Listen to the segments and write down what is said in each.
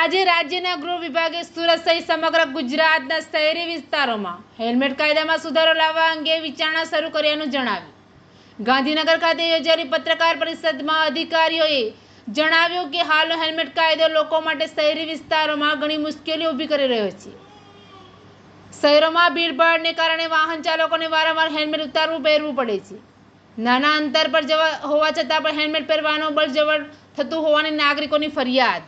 આજે રાજ્યના ગૃહ વિભાગે સુરત સહિત સમગ્ર ગુજરાતના શહેરી વિસ્તારોમાં હેલ્મેટ કાયદામાં સુધારો લાવવા અંગે વિચારણા શરૂ કર્યાનું જણાવ્યું. ગાંધીનગર ખાતે યોજાયેલી પત્રકાર પરિષદમાં અધિકારીઓએ જણાવ્યું કે હાલ હેલ્મેટ કાયદો લોકો માટે શહેરી વિસ્તારોમાં ઘણી મુશ્કેલી ઊભી કરી રહ્યો છે. શહેરોમાં ભીડભાડને કારણે વાહન ચાલકોને વારંવાર હેલ્મેટ ઉતારવું, પહેરવું પડે છે. નાના અંતર પર જવા હોવા છતાં પણ હેલ્મેટ પહેરવાનો બળજબર થતું હોવાની નાગરિકોની ફરિયાદ.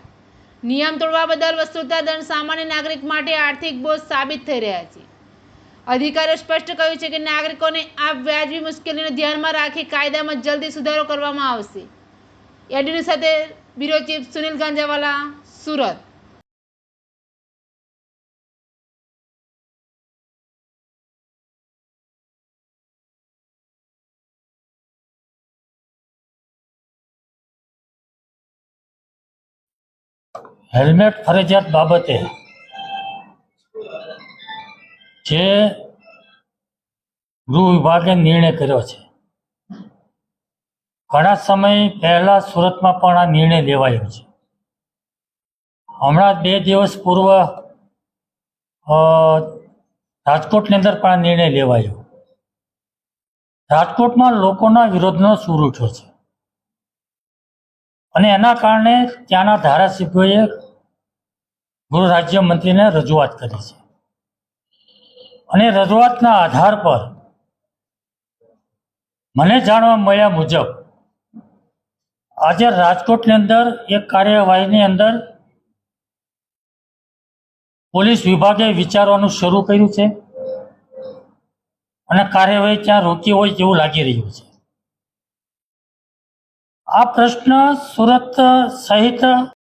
નિયમ તોડવા બદલ વસ્તુતા દંડ સામાન્ય નાગરિક માટે આર્થિક બોજ સાબિત થઈ રહ્યા છે. અધિકારીઓ સ્પષ્ટ કહ્યું છે કે નાગરિકોને આ વ્યાજબી મુશ્કેલીને ધ્યાનમાં રાખી કાયદામાં જલ્દી સુધારો કરવામાં આવશે. એડીની સાથે bureau chief Sunil Ganjawala, Surat. Helmet ફરજિયાત બાબતે જે ગૃહ વિભાગે નિર્ણય કર્યો છે. ઘણા સમય પહેલા સુરતમાં પણ આ નિર્ણય લેવાયો છે. હમણાં બે દિવસ પૂર્વ રાજકોટની અંદર પણ આ નિર્ણય લેવાયો. રાજકોટમાં લોકોના વિરોધનો સૂર ઉઠ્યો છે. અને એના કારણે ત્યાંના ધારાસભ્યોએ ગૃહ રાજ્ય મંત્રીને રજૂઆત કરી છે. અને રજૂઆતના આધાર પર મને જાણવા મળ્યા મુજબ આજે રાજકોટની અંદર એક કાર્યવાહીની અંદર પોલીસ વિભાગે વિચારવાનું શરૂ કર્યું છે અને કાર્યવાહી ત્યાં રોકી હોય તેવું લાગી રહ્યું છે. આ પ્રશ્ન સુરત સહિત